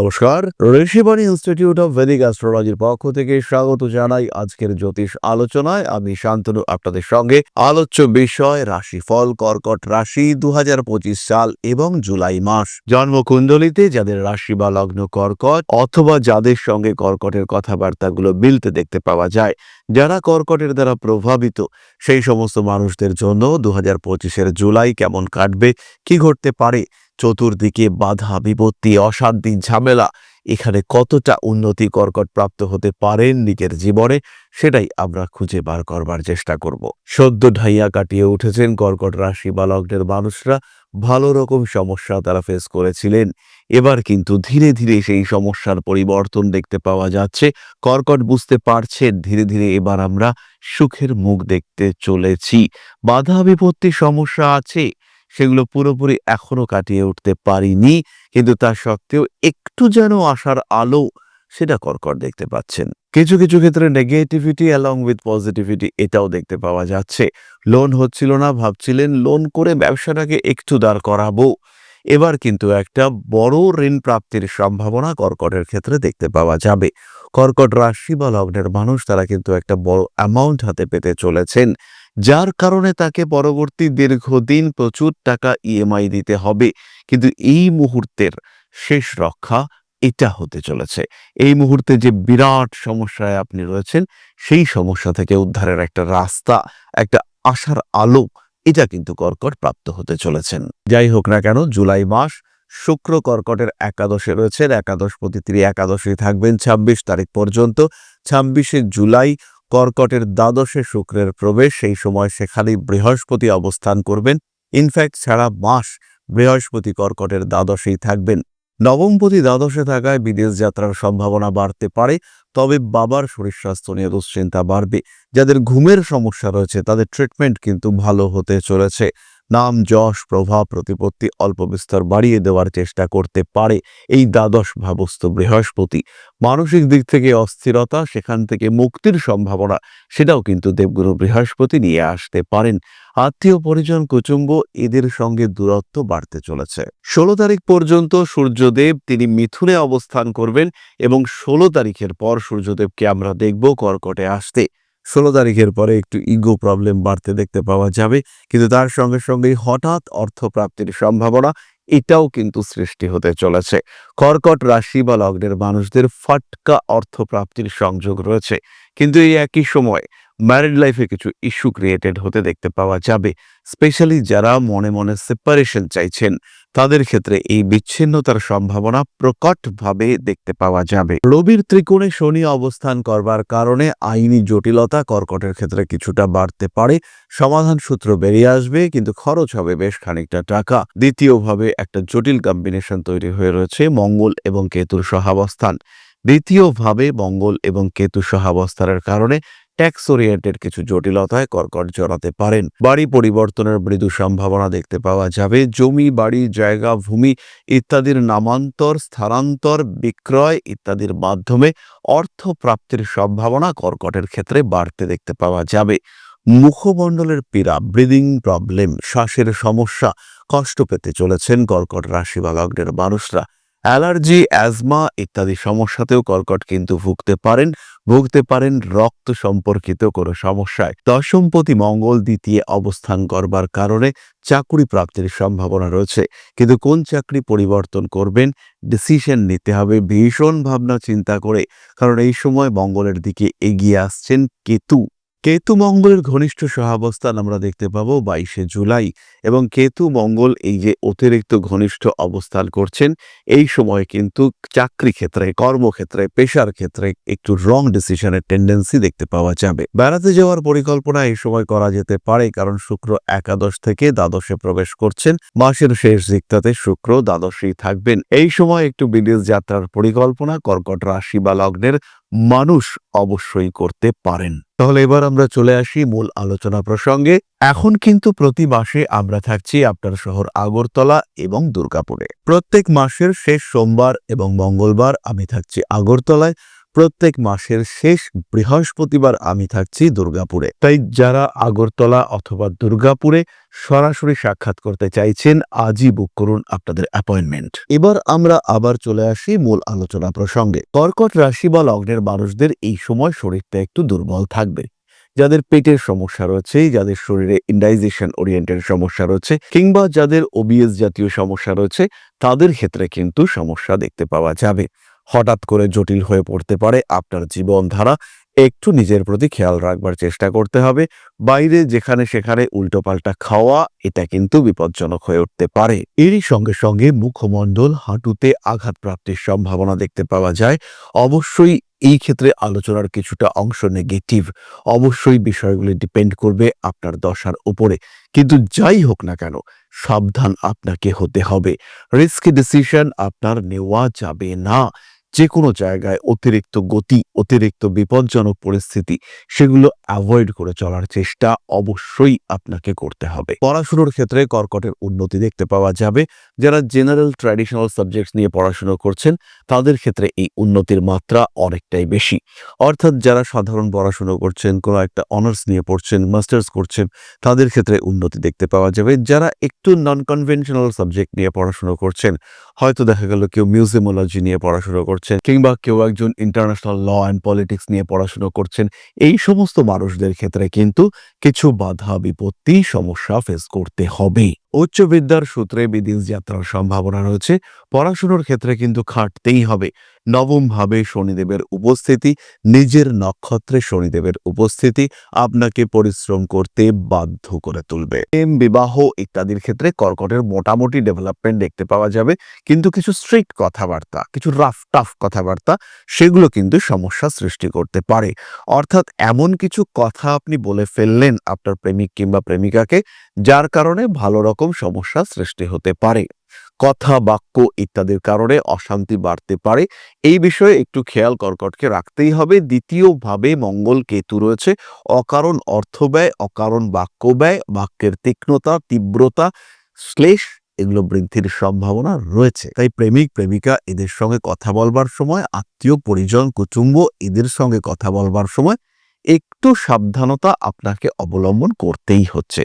নমস্কার Rishibani institute of Vedic অ্যাস্ট্রোলজির পক্ষ থেকে স্বাগত জানাই আজকের জ্যোতিষ আলোচনায়। আমি শান্তনু, আপনাদের সঙ্গে আলোচ্য বিষয়, রাশিফল, কর্কট রাশি দুহাজার পঁচিশ সাল এবং জুলাই মাস। জন্মকুণ্ডলিতে যাদের রাশি বা লগ্ন কর্কট অথবা যাদের সঙ্গে কর্কটের কথাবার্তাগুলো মিলতে দেখতে পাওয়া যায়, যারা কর্কটের দ্বারা প্রভাবিত, সেই সমস্ত মানুষদের জন্য দু হাজার জুলাই কেমন কাটবে, কি ঘটতে পারে চতুর্দিকে বাধা, বিপত্তি, অশান্তি, ঝামেলা। এখানে কতটা উন্নতি কর্কট প্রাপ্ত হতে পারেন নিজের জীবনে, সেটাই আমরা খুঁজে বার করবার চেষ্টা করব। সদ্য ঢাইয়া কাটিয়ে উঠেছেন কর্কট রাশি বা লগ্নের মানুষরা, ভালো রকম সমস্যা তারা ফেস করেছিলেন। এবার কিন্তু ধীরে ধীরে সেই সমস্যার পরিবর্তন দেখতে পাওয়া যাচ্ছে। কর্কট বুঝতে পারছেন, ধীরে ধীরে এবার আমরা সুখের মুখ দেখতে চলেছি। বাধা, বিপত্তি, সমস্যা আছে সেগুলো পুরোপুরি এখনও কাটিয়ে উঠতে পারিনি, কিন্তু তা সত্ত্বেও একটু যেন আসার আলো সেটা কর্কট দেখতে পাচ্ছেন। কিছু কিছু ক্ষেত্রে নেগেটিভিটি অ্যালং উইথ পজিটিভিটি এটাও দেখতে পাওয়া যাচ্ছে। লোন হচ্ছিল না, ভাবছিলেন লোন করে ব্যবসাটাকে একটু দাঁড় করাবো। এবার কিন্তু একটা বড় ঋণ প্রাপ্তির সম্ভাবনা কর্কটের ক্ষেত্রে দেখতে পাওয়া যাবে। কর্কট রাশি বা লগ্নের মানুষ, তারা কিন্তু একটা বড় অ্যামাউন্ট হাতে পেতে চলেছেন, যার কারণে তাকে পরবর্তী দীর্ঘদিন প্রচুর টাকা ইএমআই দিতে হবে। কিন্তু এই মুহূর্তের শেষ রক্ষা এটা হতে চলেছে। এই মুহূর্তে যে বিরাট সমস্যায় আপনি রয়েছেন, সেই সমস্যা থেকে উদ্ধারের একটা রাস্তা, একটা আশার আলো, এটা কিন্তু কর্কট প্রাপ্ত হতে চলেছেন। যাই হোক না কেন, জুলাই মাস শুক্র কর্কটের একাদশে রয়েছেন একাদশপতি তিনি একাদশে থাকবেন। ২৬ তারিখ পর্যন্ত, ছাব্বিশে জুলাই কর্কটের দ্বাদশে শুক্রের প্রবেশ, সেই সময় সেখানেই বৃহস্পতি অবস্থান করবেন। ইনফ্যাক্ট সারা মাস বৃহস্পতি কর্কটের দ্বাদশেই থাকবেন। নবমপতি দ্বাদশে থাকায় বিদেশ যাত্রার সম্ভাবনা বাড়তে পারে, তবে বাবার শরীর স্বাস্থ্য নিয়ে দুশ্চিন্তা বাড়বে। যাদের ঘুমের সমস্যা রয়েছে, তাদের ট্রিটমেন্ট কিন্তু ভালো হতে চলেছে। নাম যশ, প্রভাব, প্রতিপত্তি অল্প বিস্তর বাড়িয়ে দেওয়ার চেষ্টা করতে পারে এই দ্বাদশ ভাবস্থ বৃহস্পতি। মানসিক দিক থেকে অস্থিরতা, সেখান থেকে মুক্তির সম্ভাবনা, সেটাও কিন্তু দেবগুরু বৃহস্পতি নিয়ে আসতে পারেন। আত্মীয় পরিজন কুচুম্ব এদের সঙ্গে দূরত্ব বাড়তে চলেছে। ষোলো তারিখ পর্যন্ত সূর্যদেব তিনি মিথুনে অবস্থান করবেন এবং ষোলো তারিখের পর সূর্যদেবকে আমরা দেখব কর্কটে আসতে। ষোলো তারিখের পরে একটু ইগো প্রবলেম বাড়তে দেখতে পাওয়া যাবে। কিন্তু তার সঙ্গে সঙ্গেই হঠাৎ অর্থপ্রাপ্তির সম্ভাবনা, এটাও কিন্তু সৃষ্টি হতে চলেছে। কর্কট রাশি বা লগ্নের মানুষদের ফাটকা অর্থপ্রাপ্তির সংযোগ রয়েছে। কিন্তু এই একই সময় ম্যারিড লাইফে কিছু ইস্যু ক্রিয়েটেড হতে দেখতে পাওয়া যাবে স্পেশালি যারা মনে মনে সেপারেশন চাইছেন, তাদের ক্ষেত্রে এই বিচ্ছিন্নতার সম্ভাবনা প্রকটভাবে দেখতে পাওয়া যাবে। রবির ত্রিকোণে শনি অবস্থান করবার কারণে আইনি জটিলতা কর্কটের ক্ষেত্রে কিছুটা বাড়তে পারে, সমাধান সূত্র বেরিয়ে আসবে, কিন্তু খরচ হবে বেশ খানিকটা টাকা। দ্বিতীয়ভাবে একটা জটিল কম্বিনেশন তৈরি হয়ে রয়েছে, মঙ্গল এবং কেতুর সহাবস্থান। দ্বিতীয়ভাবে মঙ্গল এবং কেতু সহাবস্থানের কারণে ট্যাক্স ওরিয়েন্টেড কিছু জটিলতায় কর্কট জড়াতে পারেন। বাড়ি পরিবর্তনের মৃদু সম্ভাবনা দেখতে পাওয়া যাবে। জমি, বাড়ি, জায়গা, ভূমি ইত্যাদির নামান্তর, স্থানান্তর, বিক্রয় ইত্যাদির মাধ্যমে অর্থ প্রাপ্তির সম্ভাবনা কর্কটের ক্ষেত্রে বাড়তে দেখতে পাওয়া যাবে। মুখমণ্ডলের পীড়া, ব্রিদিং প্রবলেম, শ্বাসের সমস্যা কষ্ট পেতে চলেছেন কর্কট রাশি বা লগ্নের মানুষরা। অ্যালার্জি, অ্যাজমা ইত্যাদি সমস্যাতেও কর্কট কিন্তু ভুগতে পারেন। ভুগতে পারেন রক্ত সম্পর্কিত কোনো সমস্যায়। দশমপতি মঙ্গল দ্বিতীয় অবস্থান করবার কারণে চাকরি প্রাপ্তির সম্ভাবনা রয়েছে। কিন্তু কোন চাকরি পরিবর্তন করবেন? ডিসিশন নিতে হবে। ভীষণ ভাবনা চিন্তা করে। কারণ এই সময় মঙ্গলের দিকে এগিয়ে আসছেন কেতু। কেতু মঙ্গলের ঘনিষ্ঠ সহাবস্থান আমরা দেখতে পাবো বাইশে জুলাই এবং কেতু মঙ্গল এই যে অতিরিক্ত ঘনিষ্ঠ অবস্থান করছেন, এই সময় কিন্তু চাকরি ক্ষেত্রে, কর্মক্ষেত্রে, পেশার ক্ষেত্রে একটু রং ডিসিশনের টেন্ডেন্সি দেখতে পাওয়া যাবে। বেড়াতে যাওয়ার পরিকল্পনা এই সময় করা যেতে পারে কারণ শুক্র একাদশ থেকে দ্বাদশে প্রবেশ করছেন, মাসের শেষ দিকটাতে শুক্র দ্বাদশেই থাকবেন। এই সময় একটু বিদেশ যাত্রার পরিকল্পনা, কর্কট রাশি বা লগ্নের মানুষ অবশ্যই করতে পারেন। তাহলে এবার আমরা চলে আসি মূল আলোচনা প্রসঙ্গে। এখন কিন্তু প্রতি মাসে আমরা থাকছি আপনার শহর আগরতলা এবং দুর্গাপুরে। প্রত্যেক মাসের শেষ সোমবার এবং মঙ্গলবার আমি থাকছি আগরতলায়। প্রত্যেক মাসের শেষ বৃহস্পতিবার আমি থাকছি দুর্গাপুরে। তাই যারা আগরতলা অথবা দুর্গাপুরে সরাসরি সাক্ষাৎ করতে চাইছেন, আজই বুক করুন আপনাদের অ্যাপয়েন্টমেন্ট এবার আমরা আবার চলে আসি মূল আলোচনা প্রসঙ্গে। কর্কট রাশি বা লগ্নের মানুষদের এই সময় শরীরটা একটু দুর্বল থাকবে। যাদের পেটের সমস্যা রয়েছে, যাদের শরীরে ইন্ডাইজেশন ওরিয়েন্টেড সমস্যা রয়েছে, কিংবা যাদের ওবিএস জাতীয় সমস্যা রয়েছে, তাদের ক্ষেত্রে কিন্তু সমস্যা দেখতে পাওয়া যাবে। হঠাৎ করে জটিল হয়ে পড়তে পারে আপনার জীবনধারা। একটু নিজের প্রতি খেয়াল রাখবার চেষ্টা করতে হবে। বাইরে যেখানে সেখানে উল্টোপাল্টা খাওয়া, এটা কিন্তু বিপজ্জনক হয়ে উঠতে পারে। এরই সঙ্গে সঙ্গে মুখমণ্ডল হাঁটুতে আঘাত প্রাপ্তির সম্ভাবনা দেখতে পাওয়া যায়। অবশ্যই এই ক্ষেত্রে আলোচনার কিছুটা অংশ নেগেটিভ। অবশ্যই বিষয়গুলি ডিপেন্ড করবে আপনার দশার উপরে। কিন্তু যাই হোক না কেন, সাবধান আপনাকে হতে হবে। রিস্কি ডিসিশন আপনার নেওয়া যাবে না। যে কোনো জায়গায় অতিরিক্ত গতি, অতিরিক্ত বিপজ্জনক পরিস্থিতি, সেগুলো অ্যাভয়েড করে চলার চেষ্টা অবশ্যই আপনাকে করতে হবে। পড়াশুনোর ক্ষেত্রে কর্কটের উন্নতি দেখতে পাওয়া যাবে। যারা জেনারেল ট্র্যাডিশনাল সাবজেক্টস নিয়ে পড়াশুনো করছেন, তাদের ক্ষেত্রে এই উন্নতির মাত্রা অনেকটাই বেশি। অর্থাৎ যারা সাধারণ পড়াশুনো করছেন, কোনো একটা অনার্স নিয়ে পড়ছেন মাস্টার্স করছেন, তাদের ক্ষেত্রে উন্নতি দেখতে পাওয়া যাবে। যারা একটু নন কনভেনশনাল সাবজেক্ট নিয়ে পড়াশুনো করছেন, হয়তো দেখা গেল কেউ মিউজিয়ামোলজি নিয়ে পড়াশুনো করছেন কিংবা কেউ একজন ইন্টারন্যাশনাল ল অ্যান্ড পলিটিক্স নিয়ে পড়াশুনো করছেন, এই সমস্ত মানুষদের ক্ষেত্রে কিন্তু কিছু বাধা বিপত্তি সমস্যা ফেস করতে হবে উচ্চ বিদ্যার সূত্রে বিদেশ যাত্রার সম্ভাবনা রয়েছে, পড়াশুনোর ক্ষেত্রে কিন্তু খাটতেই হবে। নবম ভাবে শনিদেবের উপস্থিতি, নিজের নক্ষত্রে শনিদেবের উপস্থিতি আপনাকে পরিশ্রম করতে বাধ্য করে তুলবে। প্রেম, বিবাহ ইত্যাদির ক্ষেত্রে কর্কটের মোটামুটি ডেভেলপমেন্ট দেখতে পাওয়া যাবে, কিন্তু কিছু স্ট্রিক্ট কথাবার্তা, কিছু রাফ টাফ কথাবার্তা, সেগুলো কিন্তু সমস্যা সৃষ্টি করতে পারে। অর্থাৎ এমন কিছু কথা আপনি বলে ফেললেন আপনার প্রেমিক কিংবা প্রেমিকাকে, যার কারণে ভালো রকম সমস্যা সৃষ্টি হতে পারে। কথা, বাক্য ইত্যাদির কারণে অশান্তি বাড়তে পারে। এই বিষয়ে একটু খেয়াল কর্কটকে রাখতেই হবে। দ্বিতীয়ভাবে মঙ্গল কেতু রয়েছে। অকারণ অর্থ ব্যয়, অকারণ বাক্য ব্যয়, বাক্যের তীক্ষ্ণতা, তীব্রতা, শ্লেষ এগুলো বৃদ্ধির সম্ভাবনা রয়েছে। তাই প্রেমিক, প্রেমিকা এদের সঙ্গে কথা বলবার সময়, আত্মীয়, পরিজন, কুটুম্ব এদের সঙ্গে কথা বলবার সময় একটু সাবধানতা আপনাকে অবলম্বন করতেই হচ্ছে।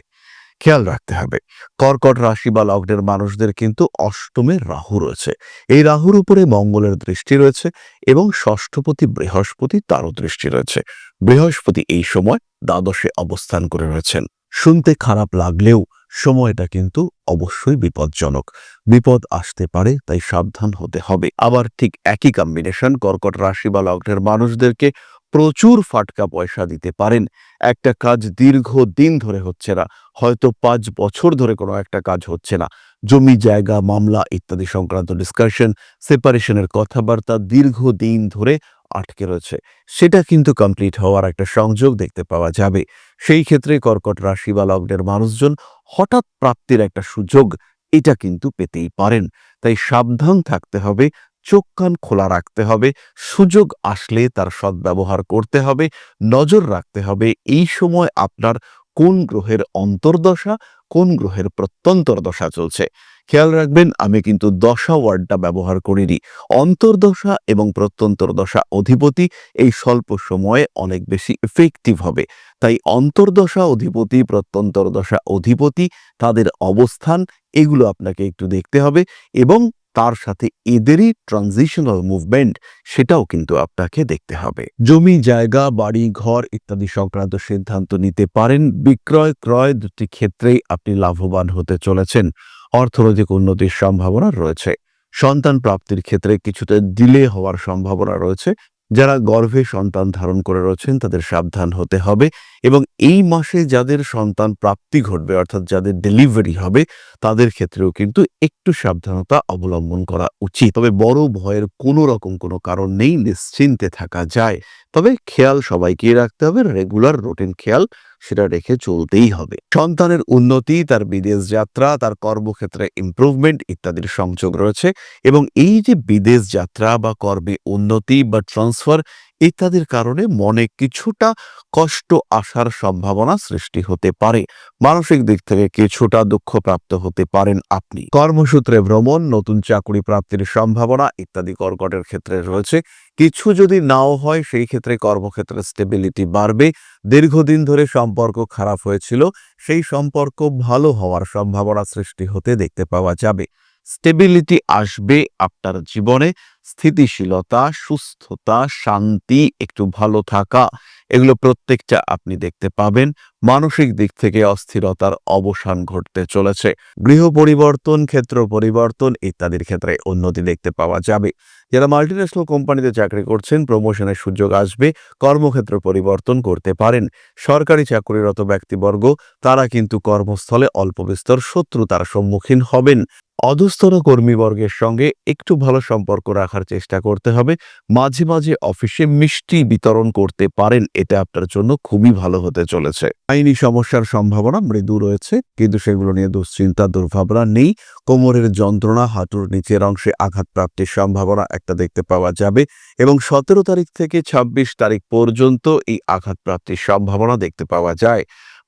খেয়াল রাখতে হবে। কর্কট রাশি বা লগ্নের মানুষদের কিন্তু অষ্টমে রাহু রয়েছে। এই রাহুর উপরে মঙ্গলের দৃষ্টি রয়েছে এবং ষষ্ঠপতি বৃহস্পতি তারও দৃষ্টি রয়েছে। বৃহস্পতি এই সময় দ্বাদশে অবস্থান করে রয়েছেন। শুনতে খারাপ লাগলেও সময়টা কিন্তু অবশ্যই বিপজ্জনক। বিপদ আসতে পারে, তাই সাবধান হতে হবে। আবার ঠিক একই কম্বিনেশন কর্কট রাশি বা লগ্নের মানুষদেরকে প্রচুর ফাটকা পয়সা দিতে পারেন। একটা কাজ দীর্ঘ দিন ধরে হচ্ছে না। হয়তো পাঁচ বছর ধরে কোনো একটা কাজ হচ্ছে না। জমি, জায়গা, মামলা ইত্যাদি সংক্রান্ত ডিসকাশন সেপারেশনের কথাবার্তা দীর্ঘদিন ধরে আটকে রয়েছে। সেটা কিন্তু কমপ্লিট হওয়ার একটা সংযোগ দেখতে পাওয়া যাবে। সেই ক্ষেত্রে কর্কট রাশি বা লগ্নের মানুষজন হঠাৎ প্রাপ্তির একটা সুযোগ এটা কিন্তু পেতেই পারেন। তাই সাবধান থাকতে হবে চোখ কান খোলা রাখতে হবে, সুযোগ আসলে তার সদ্ব্যবহার করতে হবে, নজর রাখতে হবে, এই সময় আপনার কোন গ্রহের অন্তর্দশা, কোন গ্রহের প্রত্যন্তর দশা চলছে। খেয়াল রাখবেন, আমি কিন্তু দশা ওয়ার্ডটা ব্যবহার করিনি। অন্তর্দশা এবং প্রত্যন্তর দশা অধিপতি এই স্বল্প সময়ে অনেক বেশি এফেক্টিভ হবে। তাই অন্তর্দশা অধিপতি প্রত্যন্তর দশা অধিপতি, তাদের অবস্থান, এগুলো আপনাকে একটু দেখতে হবে এবং তার সাথে এদেরই ট্রানজিশনাল মুভমেন্ট সেটাও কিন্তু আপনাকে দেখতে হবে। জমি, জায়গা, বাড়ি, ঘর ইত্যাদি সংক্রান্ত সিদ্ধান্ত নিতে পারেন। বিক্রয়, ক্রয় দুটি ক্ষেত্রেই আপনি লাভবান হতে চলেছেন। অর্থনৈতিক উন্নতির সম্ভাবনা রয়েছে। সন্তান প্রাপ্তির ক্ষেত্রে কিছুটা ডিলে হওয়ার সম্ভাবনা রয়েছে। যারা গর্ভে সন্তান ধারণ করে রয়েছেন, তাদের সাবধান হতে হবে এবং এই মাসে যাদের সন্তান প্রাপ্তি ঘটবে, অর্থাৎ যাদের ডেলিভারি হবে, তাদের ক্ষেত্রেও কিন্তু একটু সাবধানতা অবলম্বন করা উচিত। তবে বড় ভয়ের কোনো রকম কোনো কারণ নেই, নিশ্চিন্তে থাকা যায়। তবে খেয়াল সবাইকে রাখতে হবে রেগুলার রুটিন খেয়াল সেটা রেখে চলতেই হবে। সন্তানের উন্নতি, তার বিদেশ যাত্রা, তার কর্মক্ষেত্রে ইমপ্রুভমেন্ট ইত্যাদির সংযোগ রয়েছে এবং এই যে বিদেশ যাত্রা বা কর্মে উন্নতি বা ট্রান্সফার ইত্যাদির কারণে মনে কিছুটা কষ্ট আসার সম্ভাবনা সৃষ্টি হতে পারে। মানসিক দিক থেকে কিছুটা দুঃখপ্রাপ্ত হতে পারেন আপনি। কর্মসূত্রে ভ্রমণ, নতুন চাকরি প্রাপ্তির সম্ভাবনা ইত্যাদি কর্কটের ক্ষেত্রে রয়েছে। কিছু যদি নাও হয়, সেই ক্ষেত্রে কর্মক্ষেত্রে স্টেবিলিটি বাড়বে। দীর্ঘদিন ধরে সম্পর্ক খারাপ হয়েছিল, সেই সম্পর্ক ভালো হওয়ার সম্ভাবনা সৃষ্টি হতে দেখতে পাওয়া যাবে। স্টেবিলিটি আসবে আপনার জীবনে, স্থিতিশীলতা, সুস্থতা, শান্তি, একটু ভালো থাকা, এগুলো প্রত্যেকটা আপনি দেখতে পাবেন। মানসিক দিক থেকে অস্থিরতার অবসান ঘটতে চলেছে। গৃহ পরিবর্তন, ক্ষেত্র পরিবর্তন ইত্যাদির ক্ষেত্রে উন্নতি দেখতে পাওয়া যাবে। যারা মাল্টিন্যাশনাল কোম্পানিতে চাকরি করছেন প্রমোশনের সুযোগ আসবে, কর্মক্ষেত্র পরিবর্তন করতে পারেন। সরকারি চাকরিরত ব্যক্তিবর্গ, তারা কিন্তু কর্মস্থলে অল্প বিস্তর শত্রুতার সম্মুখীন হবেন। অধস্তন কর্মীবর্গের সঙ্গে একটু ভালো সম্পর্ক রাখার চেষ্টা করতে হবে। মাঝে মাঝে অফিসে মিষ্টি বিতরণ করতে পারেন, এটা আপনার জন্য খুবই ভালো হতে চলেছে। আইনি সমস্যার সম্ভাবনা মৃদু রয়েছে, কিন্তু সেগুলো নিয়ে দুশ্চিন্তা, দুর্ভাবনা নেই। কোমরের যন্ত্রণা, হাঁটুর নিচের অংশে আঘাত প্রাপ্তির সম্ভাবনা একটা দেখতে পাওয়া যাবে এবং সতেরো তারিখ থেকে ২৬ তারিখ পর্যন্ত এই আঘাত প্রাপ্তির সম্ভাবনা দেখতে পাওয়া যায়।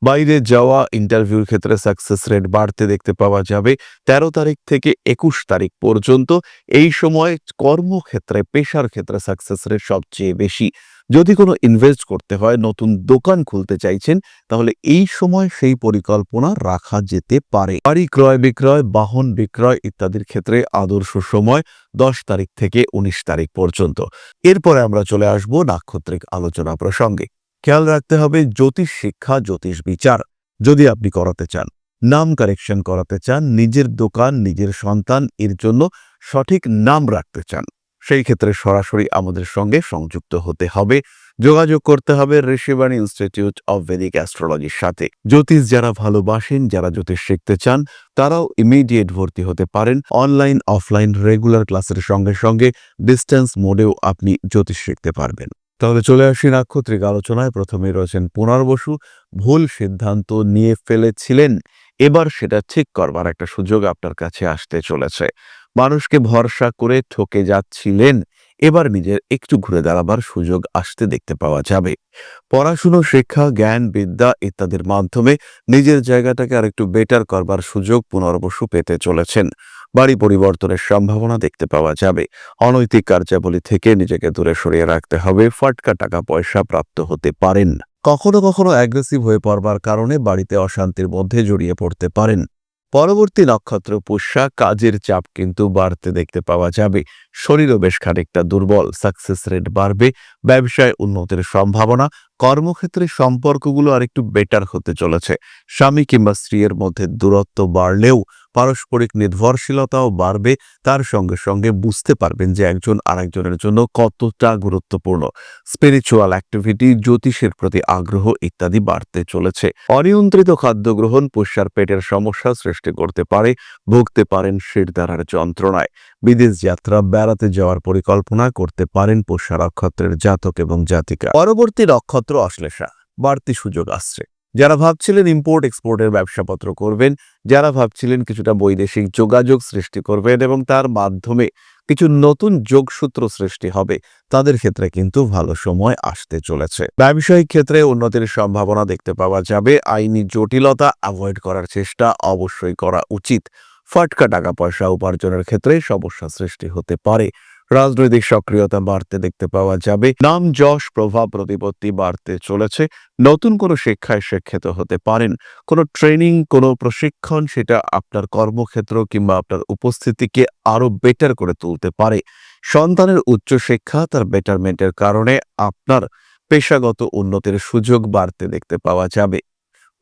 বাইরে যাওয়া ইন্টারভিউর ক্ষেত্রে সাকসেস রেট বাড়তে দেখতে পাওয়া যাবে তেরো তারিখ থেকে একুশ তারিখ পর্যন্ত। এই সময় কর্মক্ষেত্রে, পেশার ক্ষেত্রে সাকসেস রেট সবচেয়ে বেশি। যদি কোনো ইনভেস্ট করতে হয়, নতুন দোকান খুলতে চাইছেন, তাহলে এই সময় সেই পরিকল্পনা রাখা যেতে পারে। বাড়ি ক্রয় বিক্রয়, বাহন বিক্রয় ইত্যাদির ক্ষেত্রে আদর্শ সময় দশ তারিখ থেকে উনিশ তারিখ পর্যন্ত। এরপরে আমরা চলে আসব নাক্ষত্রিক আলোচনা প্রসঙ্গে। খেয়াল রাখতে হবে জ্যোতিষ শিক্ষা, জ্যোতিষ বিচার যদি আপনি করাতে চান। নাম কারেকশন করাতে চান, নিজের দোকান, নিজের সন্তান, এর জন্য সঠিক নাম রাখতে চান। সেই ক্ষেত্রে সরাসরি আমাদের সঙ্গে সংযুক্ত হতে হবে। যোগাযোগ করতে হবে ঋষিবাণী ইনস্টিটিউট অব ভেদিক অ্যাস্ট্রোলজির সাথে। জ্যোতিষ যারা ভালোবাসেন, যারা জ্যোতিষ শিখতে চান, তারাও ইমিডিয়েট ভর্তি হতে পারেন। অনলাইন অফলাইন রেগুলার ক্লাসের সঙ্গে সঙ্গে ডিস্টেন্স মোডেও আপনি জ্যোতিষ শিখতে পারবেন। তাহলে চলে আসি নাক্ষত্রিক আলোচনায়। প্রথমে রয়েছেন পুনর বসু। ভুল সিদ্ধান্ত নিয়ে ফেলেছিলেন। এবার সেটা ঠিক করবার একটা সুযোগ আপনার কাছে আসতে চলেছে। মানুষকে ভরসা করে ঠকে যাচ্ছিলেন। এবার নিজের একটু ঘুরে দাঁড়াবার সুযোগ আসতে দেখতে পাওয়া যাবে। পড়াশুনো, শিক্ষা, জ্ঞান, বিদ্যা ইত্যাদির মাধ্যমে নিজের জায়গাটাকে আরেকটু বেটার করবার সুযোগ পুনর্বসু পেতে চলেছেন। বাড়ি পরিবর্তনের সম্ভাবনা দেখতে পাওয়া যাবে। অনৈতিক কার্যাবলী থেকে নিজেকে দূরে সরিয়ে রাখতে হবে। ফাটকা টাকা পয়সা প্রাপ্ত হতে পারেন। কখনো কখনো অ্যাগ্রেসিভ হয়ে পড়বার কারণে বাড়িতে অশান্তির মধ্যে জড়িয়ে পড়তে পারেন। পরবর্তী নক্ষত্র পুষ্যা, কাজের চাপ কিন্তু বাড়তে দেখতে পাওয়া যাবে। শরীরও বেশ খানিকটা দুর্বল সাকসেস রেট বাড়বে। ব্যবসায় উন্নতির সম্ভাবনা কর্মক্ষেত্রে সম্পর্কগুলো আরেকটু বেটার হতে চলেছে। স্বামী কিংবা স্ত্রীর মধ্যে দূরত্ব বাড়লেও পারস্পরিক নির্ভরশীলতাও বাড়বে। তার সঙ্গে সঙ্গে বুঝতে পারবেন যে একজন আরেকজনের জন্য কতটা গুরুত্বপূর্ণ। স্পিরিচুয়াল অ্যাক্টিভিটি জ্যোতিষের প্রতি আগ্রহ ইত্যাদি বাড়তে চলেছে। অনিয়ন্ত্রিত খাদ্য গ্রহণ পুষ্যার পেটের সমস্যা সৃষ্টি করতে পারে, ভুগতে পারেন শিরদারার যন্ত্রণায়। বিদেশ যাত্রা বেড়াতে যাওয়ার পরিকল্পনা করতে পারেন পোষা নক্ষত্রের জাতক এবং জাতিকা। পরবর্তী নক্ষত্র অশ্লেষা, বাড়তি সুযোগ আসছে। যারা ভাবছিলেন ইম্পোর্ট এক্সপোর্টের ব্যবসাপত্র করবেন, যারা ভাবছিলেন কিছুটা বৈদেশিক যোগাযোগ সৃষ্টি করবেন এবং তার মাধ্যমে কিছু নতুন যোগসূত্র সৃষ্টি হবে, তাদের ক্ষেত্রে কিন্তু ভালো সময় আসতে চলেছে। ব্যবসায়িক ক্ষেত্রে উন্নতির সম্ভাবনা দেখতে পাওয়া যাবে। আইনি জটিলতা অ্যাভয়েড করার চেষ্টা অবশ্যই করা উচিত। ফাটকা টাকা পয়সা উপার্জনের ক্ষেত্রে সমস্যা সৃষ্টি হতে পারে। রাজনৈতিক সক্রিয়তা বাড়তে দেখতে পাওয়া যাবে। নাম যশ প্রভাব প্রতিপত্তি বাড়তে চলেছে। নতুন কোনো শিক্ষায় শিক্ষিত হতে পারেন। কোনো ট্রেনিং, কোনো প্রশিক্ষণ সেটা আপনার কর্মক্ষেত্র কিংবা আপনার উপস্থিতিকে আরও বেটার করে তুলতে পারে। সন্তানের উচ্চশিক্ষা তার বেটারমেন্টের কারণে আপনার পেশাগত উন্নতির সুযোগ বাড়তে দেখতে পাওয়া যাবে।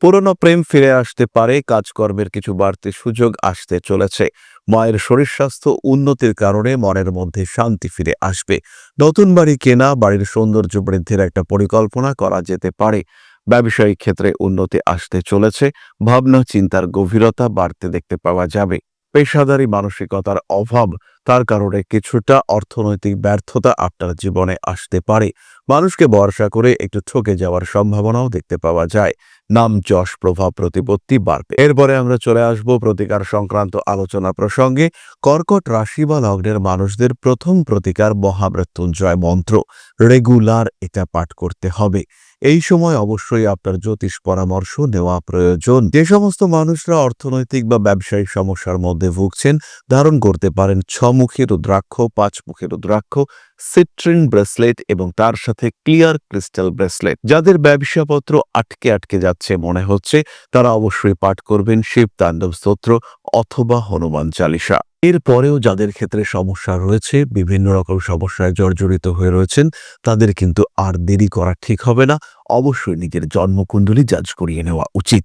পুরনো প্রেম ফিরে আসতে পারে, কাজকর্মের কিছু বাড়তি সুযোগ আসতে চলেছে। মায়ের শরীর স্বাস্থ্য উন্নতির কারণে মনের মধ্যে শান্তি ফিরে আসবে। নতুন বাড়ি কেনা, বাড়ির সৌন্দর্য বৃদ্ধির একটা পরিকল্পনা করা যেতে পারে। ব্যবসায়িক ক্ষেত্রে উন্নতি আসতে চলেছে। ভাবনা চিন্তার গভীরতা বাড়তে দেখতে পাওয়া যাবে। পেশাদারি মানসিকতার অভাব, তার কারণে কিছুটা অর্থনৈতিক ব্যর্থতা আপনার জীবনে আসতে পারে। মানুষকে ভরসা করে একটু ঠকে যাওয়ার সম্ভাবনাও দেখতে পাওয়া যায়। নাম যশ, প্রভাব, প্রতিপত্তি বাড়বে। এরপরে আমরা চলে আসব প্রতিকার সংক্রান্ত আলোচনা প্রসঙ্গে। কর্কট রাশি বা লগ্নের মানুষদের প্রথম প্রতিকার মহামৃত্যুঞ্জয় মন্ত্র। রেগুলার এটা পাঠ করতে হবে। এই সময় অবশ্যই আপনার জ্যোতিষ পরামর্শ নেওয়া প্রয়োজন। যে সমস্ত মানুষরা অর্থনৈতিক বা ব্যবসায়িক সমস্যার মধ্যে ভুগছেন, ধারণ করতে পারেন ছমুখী রুদ্রাক্ষ, পাঁচমুখী রুদ্রাক্ষ, সিট্রিন ব্রেসলেট এবং তার সাথে ক্লিয়ার ক্রিস্টাল ব্রেসলেট। যাদের ব্যবসাপত্র আটকে আটকে যাচ্ছে মনে হচ্ছে, তারা অবশ্যই পাঠ করবেন শিব তাণ্ডব স্তোত্র অথবা হনুমান চালিসা এরপরেও যাদের ক্ষেত্রে সমস্যা রয়েছে, বিভিন্ন রকম সমস্যায় জর্জরিত হয়ে রয়েছেন, তাদের কিন্তু আর দেরি করা ঠিক হবে না। অবশ্যই নিজের জন্মকুণ্ডলী যাজ করিয়ে নেওয়া উচিত।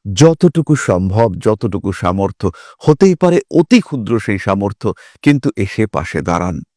যতটুকু সম্ভব যতটুকু সামর্থ্য হতেই পারে অতি ক্ষুদ্র সেই সামর্থ্য কিন্তু এসে পাশে দাঁড়ান।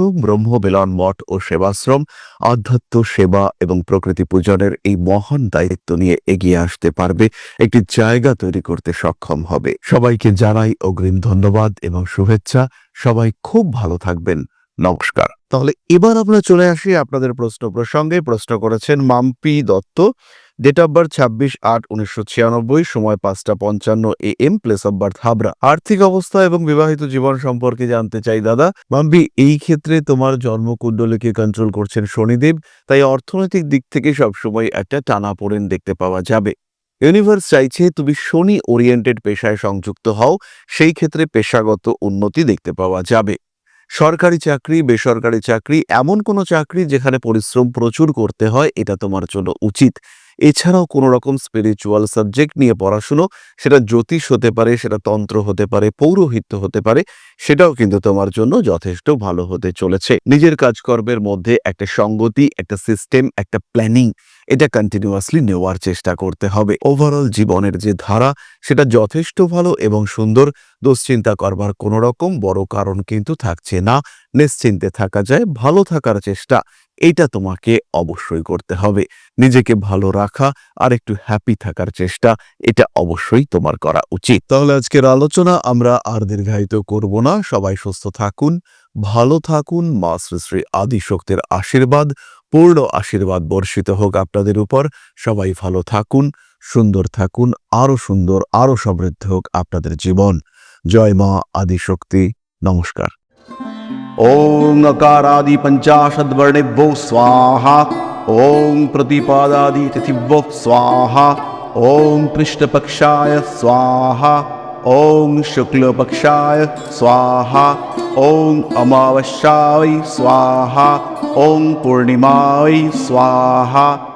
পরম ব্রহ্ম বেলন মঠ ও সেবাশ্রম, আধ্যাত্ম সেবা এবং প্রকৃতি পূজনের এই মহান দায়িত্ব নিয়ে এগিয়ে আসতে পারবে, একটি জায়গা তৈরি করতে সক্ষম হবে। সবাইকে জানাই অগ্রিম ধন্যবাদ এবং শুভেচ্ছা। সবাই খুব ভালো থাকবেন। নমস্কার। তাহলে এবার আমরা চলে আসি আপনাদের প্রশ্ন প্রসঙ্গে। প্রশ্ন করেছেন Mampi Dutta date of birth ছাব্বিশ আট উনিশশো ছিয়ানব্বই, সময় পাঁচটা পঞ্চান্ন A M place of birth Habra. আর্থিক অবস্থা এবং বিবাহিত জীবন সম্পর্কে জানতে চাই দাদা। মাম্পি, এই ক্ষেত্রে তোমার জন্মকুণ্ডলীকে কন্ট্রোল করছেন শনিদেব, তাই অর্থনৈতিক দিক থেকে সবসময় একটা টানাপোড়েন দেখতে পাওয়া যাবে। ইউনিভার্স চাইছে তুমি শনি ওরিয়েন্টেড পেশায় সংযুক্ত হও, সেই ক্ষেত্রে পেশাগত উন্নতি দেখতে পাওয়া যাবে। সরকারি চাকরি, বেসরকারি চাকরি, এমন কোনো চাকরি যেখানে পরিশ্রম প্রচুর করতে হয়, এটা তোমার জন্য উচিত। এছাড়াও কোনো রকম স্পিরিচুয়াল সাবজেক্ট নিয়ে পড়াশুনো, সেটা জ্যোতিষ হতে পারে, সেটা তন্ত্র হতে পারে, পৌরোহিত্য হতে পারে, সেটাও কিন্তু তোমার জন্য যথেষ্ট ভালো হতে চলেছে। নিজের কাজকর্মের মধ্যে একটা সঙ্গতি, একটা সিস্টেম একটা প্ল্যানিং এটা কন্টিনিউয়াসলি নেওয়ার চেষ্টা করতে হবে। ওভারঅল জীবনের যে ধারা, সেটা যথেষ্ট ভালো এবং সুন্দর, দুশ্চিন্তা করবার কোনো রকম বড় কারণ কিন্তু থাকছে না। নিশ্চিন্তে থাকা যায়, ভালো থাকার চেষ্টা এটা তোমাকে অবশ্যই করতে হবে। নিজেকে ভালো রাখা আর একটু হ্যাপি থাকার চেষ্টা, এটা অবশ্যই তোমার করা উচিত। তাহলে আজকের আলোচনা আমরা আর দীর্ঘায়িত করব না। সবাই সুস্থ থাকুন, ভালো থাকুন, মা শ্রী শ্রী আদিশক্তির আশীর্বাদ, পূর্ণ আশীর্বাদ বর্ষিত হোক আপনাদের উপর। সবাই ভালো থাকুন, সুন্দর থাকুন, আরও সুন্দর, আরও সমৃদ্ধ হোক আপনাদের জীবন। জয় মা আদিশক্তি। নমস্কার। ॐ अकारादि पञ्चाशद्वर्णेभ्यो स्वाहा। ॐ प्रतिपादादि तिथिभ्यो स्वाहा। ॐ पृष्ठपक्षाय स्वाहा। ॐ शुक्लपक्षाय स्वाहा। ॐ अमावस्याय स्वाहा। ॐ पूर्णिमाय स्वाहा